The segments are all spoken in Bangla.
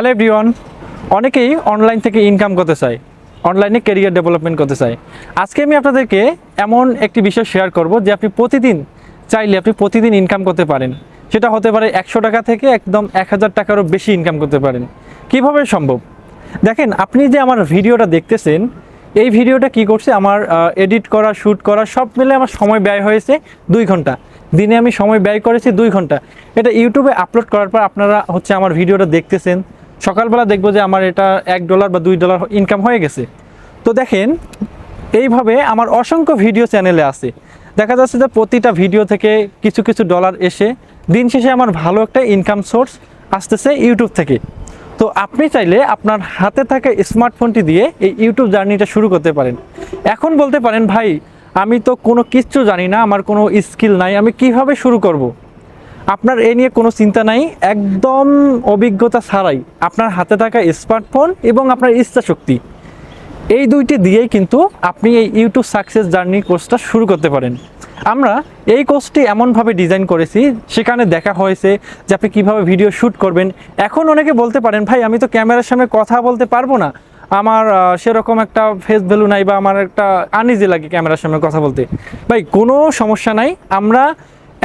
হ্যালো এভরিওয়ান অনেকেই অনলাইন থেকে ইনকাম করতে চায় অনলাইনে কেরিয়ার ডেভেলপমেন্ট করতে চায়। আজকে আমি আপনাদেরকে এমন একটি বিষয় শেয়ার করব যে আপনি প্রতিদিন চাইলে আপনি প্রতিদিন ইনকাম করতে পারেন। সেটা হতে পারে একশো টাকা থেকে একদম এক হাজার টাকারও বেশি ইনকাম করতে পারেন। কীভাবে সম্ভব? দেখেন, আপনি যে আমার ভিডিওটা দেখতেছেন, এই ভিডিওটা কি করছে? আমার এডিট করা শ্যুট করা, সব মিলে আমার সময় ব্যয় হয়েছে দুই ঘণ্টা। দিনে আমি সময় ব্যয় করেছি দুই ঘণ্টা। এটা ইউটিউবে আপলোড করার পর আপনারা হচ্ছে আমার ভিডিওটা দেখতেছেন। সকালবেলা দেখব যে আমার এটা এক ডলার বা দুই ডলার ইনকাম হয়ে গেছে। তো দেখেন, এইভাবে আমার অসংখ্য ভিডিও চ্যানেলে আছে। দেখা যাচ্ছে যে প্রতিটা ভিডিও থেকে কিছু কিছু ডলার এসে দিন শেষে আমার ভালো একটা ইনকাম সোর্স আসতেছে ইউটিউব থেকে। তো আপনি চাইলে আপনার হাতে থাকা স্মার্টফোনটি দিয়ে এই ইউটিউব জার্নিটা শুরু করতে পারেন। এখন বলতে পারেন, ভাই, আমি তো কোনো কিচ্ছু জানি না, আমার কোনো স্কিল নাই, আমি কীভাবে শুরু করব। আপনার এ নিয়ে কোনো চিন্তা নাই, একদম অভিজ্ঞতা ছাড়াই আপনার হাতে থাকা স্মার্টফোন এবং আপনার ইচ্ছা শক্তি। এই দুইটি দিয়েই কিন্তু আপনি এই ইউটিউব সাকসেস জার্নি কোর্সটা শুরু করতে পারেন। আমরা এই কোর্সটি এমনভাবে ডিজাইন করেছি, সেখানে দেখা হয়েছে যে আপনি কীভাবে ভিডিও শ্যুট করবেন। এখন অনেকে বলতে পারেন, ভাই, আমি তো ক্যামেরার সামনে কথা বলতে পারব না। আমার সেরকম একটা ফেস ভ্যালু নাই বা আমার একটা আনইজি লাগে ক্যামেরার সামনে কথা বলতে। ভাই, কোনো সমস্যা নাই। আমরা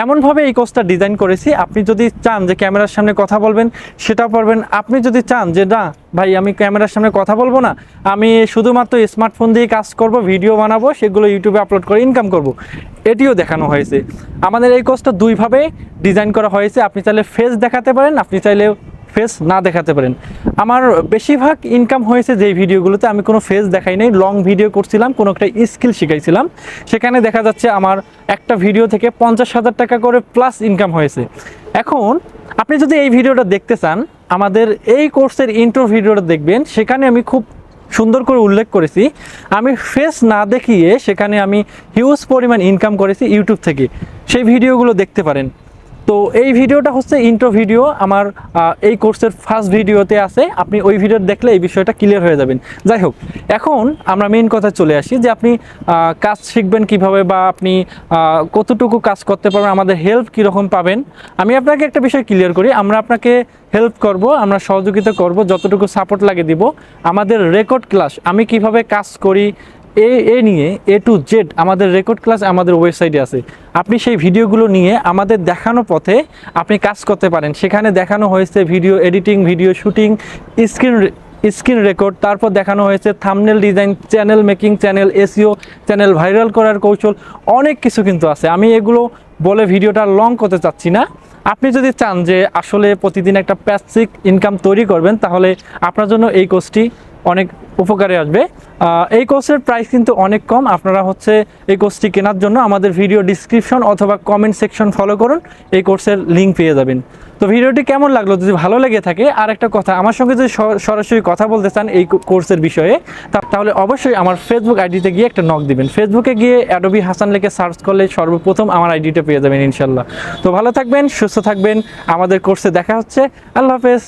এমনভাবে এই কোর্সটা ডিজাইন করেছি। আপনি যদি চান যে ক্যামেরার সামনে কথা বলবেন, সেটাও পারবেন। আপনি যদি চান যে, না, ভাই, আমি ক্যামেরার সামনে কথা বলব না। আমি শুধুমাত্র স্মার্টফোন দিয়ে কাজ করব, ভিডিও বানাবো, সেগুলো ইউটিউবে আপলোড করে ইনকাম করব। এটিও দেখানো হয়েছে। আমাদের এই কোর্সটা দুইভাবে ডিজাইন করা হয়েছে। আপনি চাইলে ফেস দেখাতে পারেন, আপনি চাইলে ফেস না দেখাতে পারেন। আমার বেশিরভাগ ইনকাম হয়েছে যেই ভিডিওগুলোতে আমি কোনো ফেস দেখাই নাই লং ভিডিও করছিলাম, কোনো একটা স্কিল শিখাইছিলাম। সেখানে দেখা যাচ্ছে আমার একটা ভিডিও থেকে পঞ্চাশ হাজার টাকা করে প্লাস ইনকাম হয়েছে। এখন আপনি যদি এই ভিডিওটা দেখতে চান, আমাদের এই কোর্সের ইন্ট্রো ভিডিওটা দেখবেন, সেখানে আমি খুব সুন্দর করে উল্লেখ করেছি। আমি ফেস না দেখিয়ে সেখানে আমি হিউজ পরিমাণ ইনকাম করেছি ইউটিউব থেকে। সেই ভিডিওগুলো দেখতে পারেন। তো এই ভিডিওটা হচ্ছে ইন্ট্রো ভিডিও আমার এই কোর্সের ফার্স্ট ভিডিওতে আছে। আপনি ওই ভিডিও দেখলে এই বিষয়টা ক্লিয়ার হয়ে যাবেন। যাই হোক, এখন আমরা মেইন কথা চলে আসি যে আপনি কাজ শিখবেন কীভাবে বা আপনি কতটুকু কাজ করতে পারবেন, আমাদের হেল্প কীরকম পাবেন। আমি আপনাকে একটা বিষয় ক্লিয়ার করি। আমরা আপনাকে হেল্প করব, আমরা সহযোগিতা করব, যতটুকু সাপোর্ট লাগে দিব। আমাদের রেকর্ড ক্লাস আমি কীভাবে কাজ করি এ এ নিয়ে, এ টু জেড আমাদের রেকর্ড ক্লাস আমাদের ওয়েবসাইটে আছে। আপনি সেই ভিডিওগুলো নিয়ে আমাদের দেখানো পথে আপনি কাজ করতে পারেন। সেখানে দেখানো হয়েছে video editing, video shooting, screen screen record, তারপর দেখানো হয়েছে thumbnail design, channel making, channel SEO channel viral করার কৌশল, অনেক কিছু কিন্তু আছে। আমি এগুলো বলে ভিডিওটা লং করতে চাচ্ছি না। আপনি যদি চান যে আসলে প্রতিদিন একটা প্যাসিক ইনকাম তৈরি করবেন, তাহলে আপনার জন্য এই কোর্সটি অনেক উপকারে আসবে। এই কোর্সের প্রাইস কিন্তু অনেক কম। আপনারা হচ্ছে এই কোর্সটি কেনার জন্য আমাদের ভিডিও ডিসক্রিপশন অথবা কমেন্ট সেকশন ফলো করুন। এই কোর্সের লিঙ্ক পেয়ে যাবেন। তো ভিডিওটি কেমন লাগল? যদি ভালো লেগে থাকে আর একটা কথা, আমার সঙ্গে যদি সরাসরি কথা বলতে চান এই কোর্সের বিষয়ে তাহলে অবশ্যই আমার ফেসবুক আইডিতে গিয়ে একটা নক দিবেন। ফেসবুকে গিয়ে অ্যাডোবি হাসান লেখে সার্চ করলে সর্বপ্রথম আমার আইডিটা পেয়ে যাবেন ইনশাল্লাহ। তো ভালো থাকবেন, সুস্থ থাকবেন। আমাদের কোর্সে দেখা হচ্ছে। আল্লাহ হাফেজ।